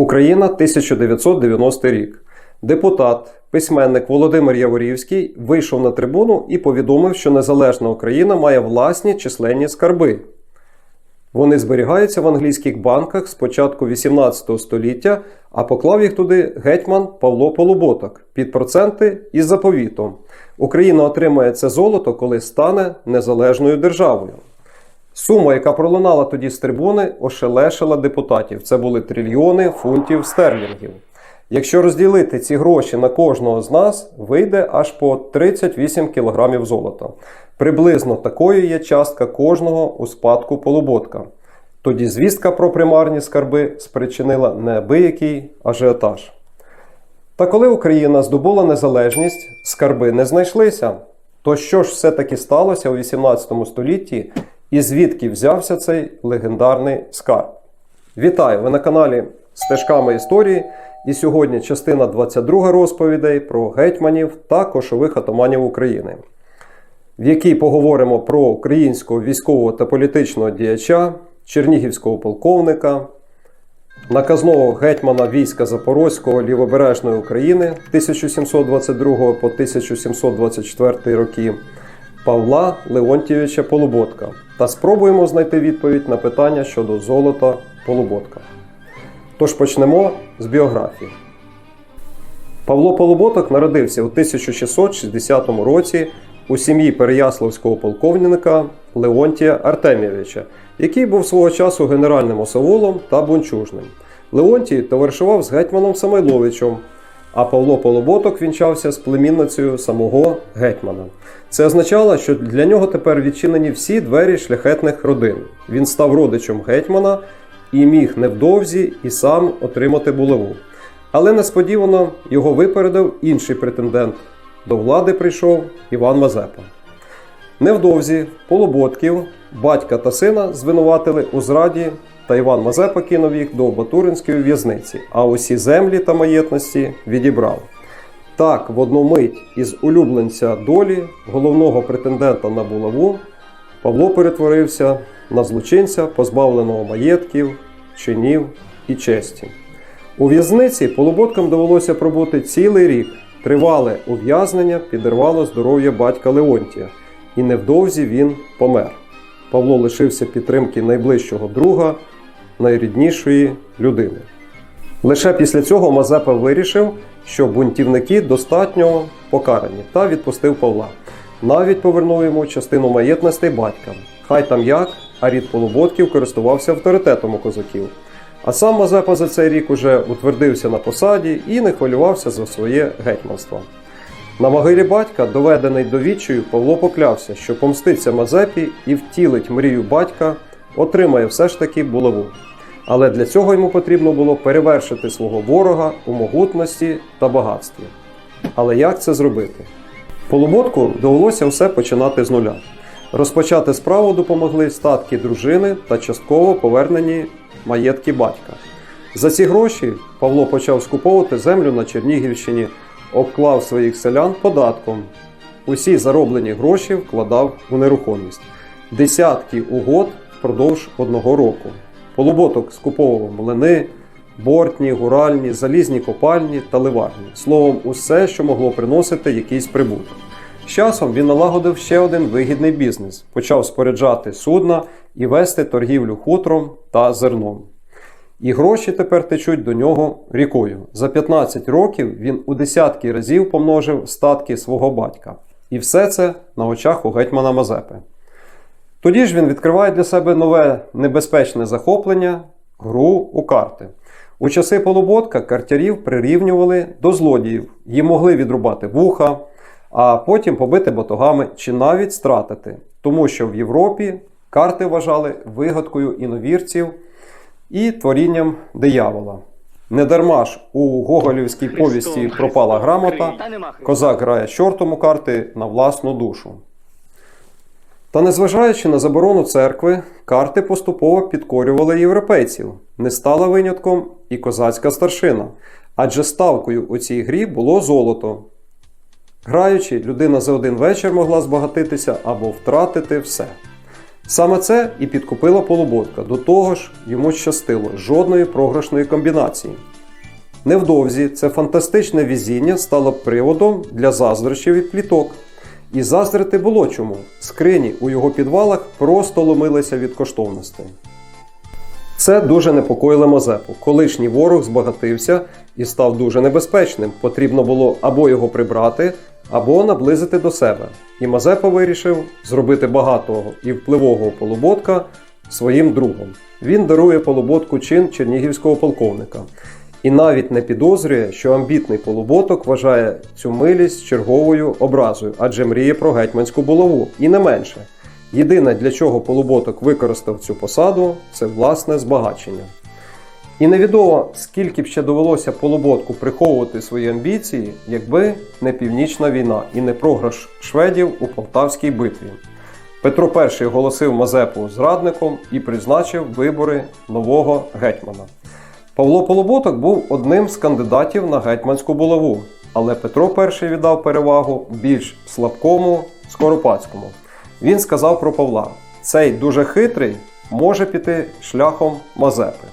Україна 1990 рік. Депутат, письменник Володимир Яворівський вийшов на трибуну і повідомив, що незалежна Україна має власні численні скарби. Вони зберігаються в англійських банках з початку 18 століття, а поклав їх туди гетьман Павло Полуботок під проценти із заповітом. Україна отримає це золото, коли стане незалежною державою. Сума, яка пролунала тоді з трибуни, ошелешила депутатів. Це були трильйони фунтів стерлінгів. Якщо розділити ці гроші на кожного з нас, вийде аж по 38 кілограмів золота. Приблизно такою є частка кожного у спадку полуботка. Тоді звістка про примарні скарби спричинила неабиякий ажіотаж. Та коли Україна здобула незалежність, скарби не знайшлися. То що ж все-таки сталося у 18 столітті і звідки взявся цей легендарний скарб? Вітаю! Ви на каналі Стежками історії. І сьогодні частина 22 розповідей про гетьманів та кошових атаманів України, в якій поговоримо про українського військового та політичного діяча, чернігівського полковника, наказного гетьмана війська Запорозького лівобережної України 1722 по 1724 роки Павла Леонтійовича Полуботка та спробуємо знайти відповідь на питання щодо золота Полуботка. Тож почнемо з біографії. Павло Полуботок народився у 1660 році у сім'ї Переяславського полковника Леонтія Артемійовича, який був свого часу генеральним осавулом та бунчужним. Леонтій товаришував з гетьманом Самойловичем, а Павло Полуботок вінчався з племінницею самого гетьмана. Це означало, що для нього тепер відчинені всі двері шляхетних родин. Він став родичем гетьмана і міг невдовзі і сам отримати булаву. Але несподівано його випередив інший претендент. До влади прийшов Іван Мазепа. Невдовзі Полуботків, батька та сина звинуватили у зраді, та Іван Мазепа кинув їх до Батуринської в'язниці, а усі землі та маєтності відібрав. Так, в одну мить із улюбленця долі, головного претендента на булаву, Павло перетворився на злочинця, позбавленого маєтків, чинів і честі. У в'язниці полуботкам довелося пробути цілий рік. Тривале ув'язнення підірвало здоров'я батька Леонтія, і невдовзі він помер. Павло лишився підтримки найближчого друга, найріднішої людини. Лише після цього Мазепа вирішив, що бунтівники достатньо покарані та відпустив Павла. Навіть повернув йому частину маєтностей батька. Хай там як, а рід полуботків користувався авторитетом у козаків. А сам Мазепа за цей рік уже утвердився на посаді і не хвилювався за своє гетьманство. На могилі батька, доведений до відчаю, Павло поклявся, що помститься Мазепі і втілить мрію батька, отримає все ж таки булаву. Але для цього йому потрібно було перевершити свого ворога у могутності та багатстві. Але як це зробити? Полуботку довелося все починати з нуля. Розпочати справу допомогли статки дружини та частково повернені маєтки батька. За ці гроші Павло почав скуповувати землю на Чернігівщині, обклав своїх селян податком. Усі зароблені гроші вкладав у нерухомість. Десятки угод впродовж одного року. Полуботок скуповував млини, бортні, гуральні, залізні копальні та ливарні. Словом, усе, що могло приносити якийсь прибуток. З часом він налагодив ще один вигідний бізнес, почав споряджати судна і вести торгівлю хутром та зерном. І гроші тепер течуть до нього рікою. За 15 років він у десятки разів помножив статки свого батька. І все це на очах у гетьмана Мазепи. Тоді ж він відкриває для себе нове небезпечне захоплення гру у карти. У часи полуботка картярів прирівнювали до злодіїв, їм могли відрубати вуха, а потім побити батогами чи навіть стратити, тому що в Європі карти вважали вигадкою іновірців і творінням диявола. Недарма ж у Гоголівській повісті пропала грамота, козак грає чортом у карти на власну душу. Та незважаючи на заборону церкви, карти поступово підкорювали європейців. Не стала винятком і козацька старшина, адже ставкою у цій грі було золото. Граючи, людина за один вечір могла збагатитися або втратити все. Саме це і підкупила Полуботка. До того ж, йому щастило жодної програшної комбінації. Невдовзі це фантастичне візіння стало приводом для заздрощів і пліток. І заздрити було чому. Скрині у його підвалах просто ломилися від коштовностей. Це дуже непокоїло Мазепу. Колишній ворог збагатився і став дуже небезпечним. Потрібно було або його прибрати, або наблизити до себе. І Мазепа вирішив зробити багатого і впливового полуботка своїм другом. Він дарує полуботку чин чернігівського полковника. І навіть не підозрює, що амбітний полуботок вважає цю милість черговою образою, адже мріє про гетьманську булаву, і не менше. Єдине, для чого полуботок використав цю посаду, це власне збагачення. І невідомо, скільки б ще довелося полуботку приховувати свої амбіції, якби не північна війна і не програш шведів у Полтавській битві. Петро І оголосив Мазепу зрадником і призначив вибори нового гетьмана. Павло Полуботок був одним з кандидатів на гетьманську булаву, але Петро І віддав перевагу більш слабкому Скоропадському. Він сказав про Павла: цей дуже хитрий може піти шляхом Мазепи.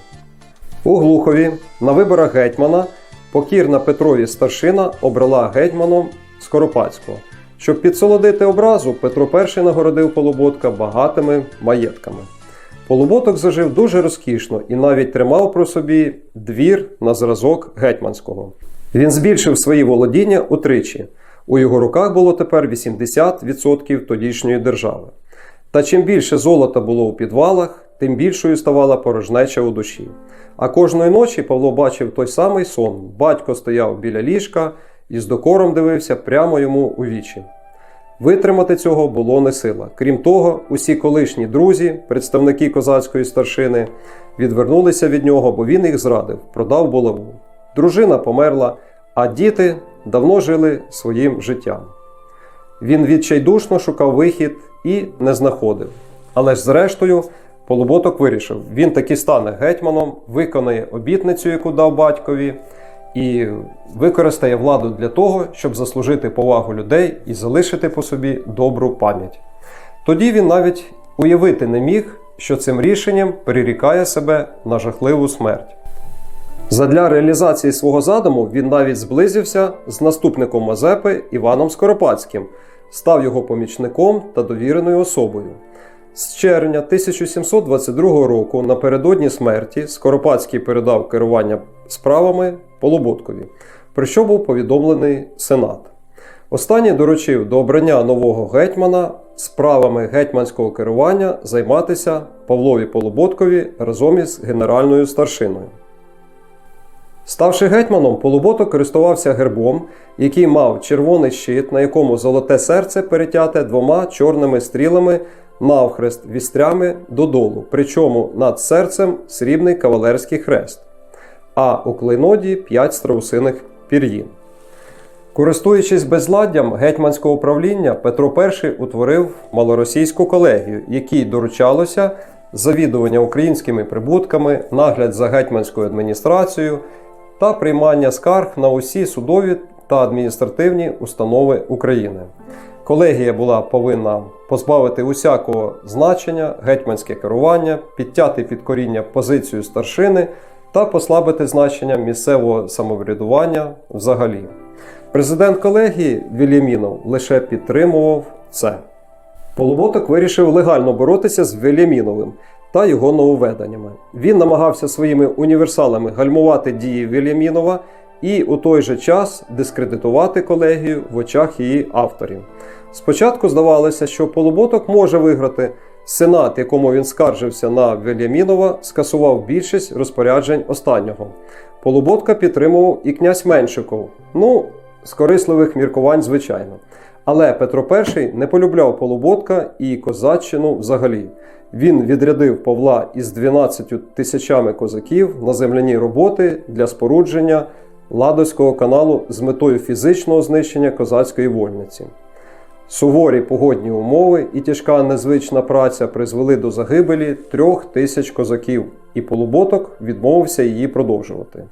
У Глухові на виборах гетьмана покірна Петрові старшина обрала гетьманом Скоропадського. Щоб підсолодити образу, Петро І нагородив Полуботка багатими маєтками. Полуботок зажив дуже розкішно і навіть тримав про собі двір на зразок гетьманського. Він збільшив свої володіння утричі. У його руках було тепер 80% тодішньої держави. Та чим більше золота було у підвалах, тим більшою ставала порожнеча у душі. А кожної ночі Павло бачив той самий сон. Батько стояв біля ліжка і з докором дивився прямо йому у вічі. Витримати цього було не сила. Крім того, усі колишні друзі, представники козацької старшини, відвернулися від нього, бо він їх зрадив, продав булаву. Дружина померла, а діти давно жили своїм життям. Він відчайдушно шукав вихід і не знаходив. Але ж, зрештою, Полуботок вирішив, він таки стане гетьманом, виконає обітницю, яку дав батькові, і використає владу для того, щоб заслужити повагу людей і залишити по собі добру пам'ять. Тоді він навіть уявити не міг, що цим рішенням перерікає себе на жахливу смерть. Задля реалізації свого задуму він навіть зблизився з наступником Мазепи Іваном Скоропадським, став його помічником та довіреною особою. З червня 1722 року напередодні смерті Скоропадський передав керування справами Полуботкові, про що був повідомлений Сенат. Останній доручив до обрання нового гетьмана справами гетьманського керування займатися Павлові Полуботкові разом із генеральною старшиною. Ставши гетьманом, Полуботок користувався гербом, який мав червоний щит, на якому золоте серце перетяте двома чорними стрілами навхрест вістрями додолу, причому над серцем срібний кавалерський хрест, а у клейноді п'ять страусиних пір'їн. Користуючись безладдям гетьманського управління, Петро І утворив малоросійську колегію, якій доручалося завідування українськими прибутками, нагляд за гетьманською адміністрацією та приймання скарг на усі судові та адміністративні установи України. Колегія була повинна позбавити усякого значення гетьманське керування, підтяти під коріння позицію старшини та послабити значення місцевого самоврядування взагалі. Президент колегії Вільямінов лише підтримував це. Полуботок вирішив легально боротися з Вільяміновим та його нововведеннями. Він намагався своїми універсалами гальмувати дії Вільямінова і у той же час дискредитувати колегію в очах її авторів. Спочатку здавалося, що Полуботок може виграти. Сенат, якому він скаржився на Вельямінова, скасував більшість розпоряджень останнього. Полуботка підтримував і князь Меншиков. Ну, з корисливих міркувань, звичайно. Але Петро І не полюбляв Полуботка і козаччину взагалі. Він відрядив Павла із 12 тисячами козаків на земляні роботи для спорудження Ладоського каналу з метою фізичного знищення козацької вольниці. Суворі погодні умови і тяжка незвична праця призвели до загибелі трьох тисяч козаків, і Полуботок відмовився її продовжувати.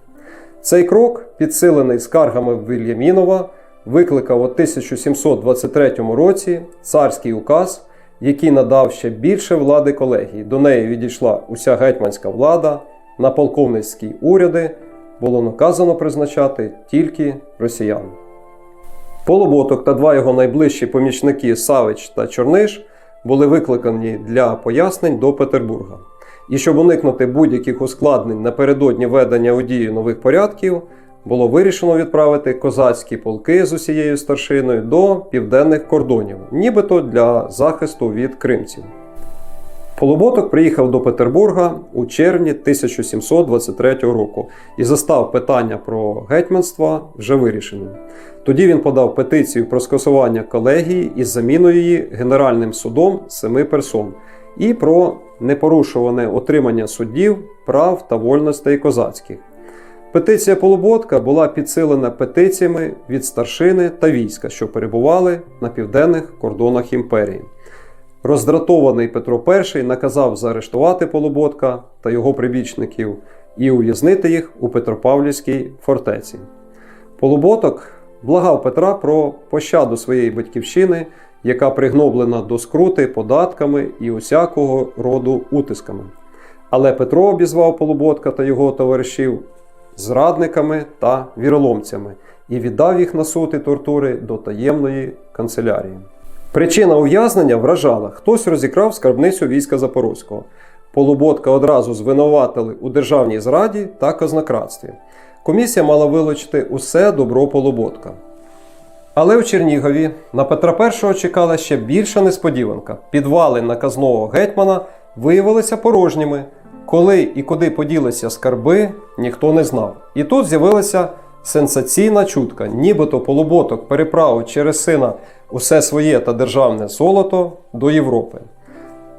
Цей крок, підсилений скаргами Вільямінова, викликав у 1723 році царський указ, який надав ще більше влади колегії. До неї відійшла уся гетьманська влада, на полковницькі уряди було наказано призначати тільки росіян. Полуботок та два його найближчі помічники Савич та Чорниш були викликані для пояснень до Петербурга. І щоб уникнути будь-яких ускладнень напередодні ведення у дію нових порядків, було вирішено відправити козацькі полки з усією старшиною до південних кордонів, нібито для захисту від кримців. Полуботок приїхав до Петербурга у червні 1723 року і застав питання про гетьманство вже вирішеним. Тоді він подав петицію про скасування колегії із заміною її Генеральним судом семи персон і про непорушуване отримання суддів, прав та вольностей козацьких. Петиція Полуботка була підсилена петиціями від старшини та війська, що перебували на південних кордонах імперії. Роздратований Петро І наказав заарештувати Полуботка та його прибічників і ув'язнити їх у Петропавлівській фортеці. Полуботок благав Петра про пощаду своєї батьківщини, яка пригноблена до скрути податками і усякого роду утисками. Але Петро обізвав Полуботка та його товаришів зрадниками та віроломцями і віддав їх на суд і тортури до таємної канцелярії. Причина ув'язнення вражала, хтось розікрав скарбницю війська Запорозького. Полуботка одразу звинуватили у державній зраді та казнократстві. Комісія мала вилучити усе добро Полуботка. Але у Чернігові на Петра І чекала ще більша несподіванка. Підвали наказного гетьмана виявилися порожніми. Коли і куди поділися скарби, ніхто не знав. І тут з'явилася сенсаційна чутка, нібито полуботок переправив через сина усе своє та державне золото до Європи.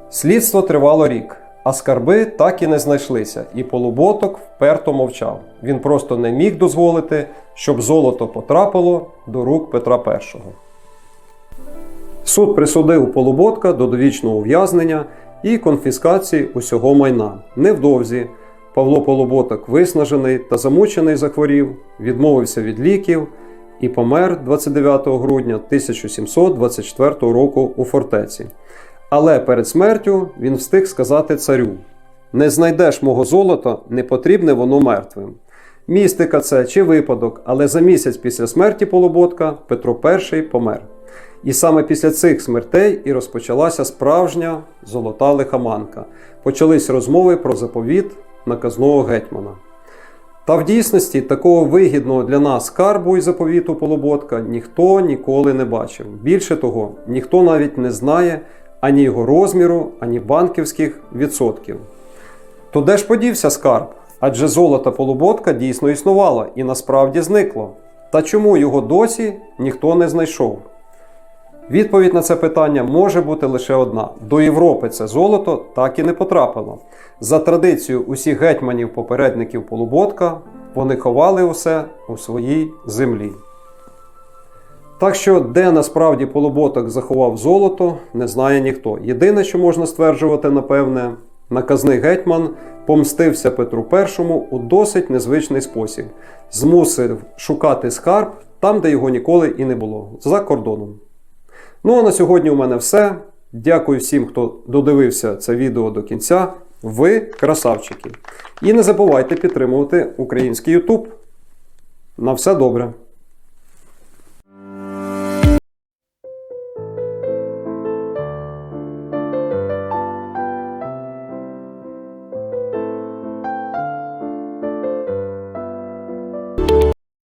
Слідство тривало рік, а скарби так і не знайшлися, і полуботок вперто мовчав. Він просто не міг дозволити, щоб золото потрапило до рук Петра І. Суд присудив полуботка до довічного ув'язнення і конфіскації усього майна. Невдовзі Павло Полуботок, виснажений та замучений захворів, відмовився від ліків і помер 29 грудня 1724 року у фортеці. Але перед смертю він встиг сказати царю: Не знайдеш мого золота, не потрібне воно мертвим. Містика це чи випадок, але за місяць після смерті Полуботка Петро І помер. І саме після цих смертей і розпочалася справжня золота лихоманка. Почались розмови про заповіт наказного гетьмана. Та в дійсності такого вигідного для нас скарбу і заповіту Полуботка ніхто ніколи не бачив. Більше того, ніхто навіть не знає ані його розміру, ані банківських відсотків. То де ж подівся скарб? Адже золота Полуботка дійсно існувало і насправді зникло. Та чому його досі ніхто не знайшов? Відповідь на це питання може бути лише одна: до Європи це золото так і не потрапило. За традицією усіх гетьманів попередників Полуботка вони ховали усе у своїй землі. Так що, де насправді Полуботок заховав золото, не знає ніхто. Єдине, що можна стверджувати, напевне, наказний гетьман помстився Петру І у досить незвичний спосіб, змусив шукати скарб там, де його ніколи і не було, за кордоном. Ну а на сьогодні у мене все. Дякую всім, хто додивився це відео до кінця. Ви красавчики. І не забувайте підтримувати український YouTube. На все добре!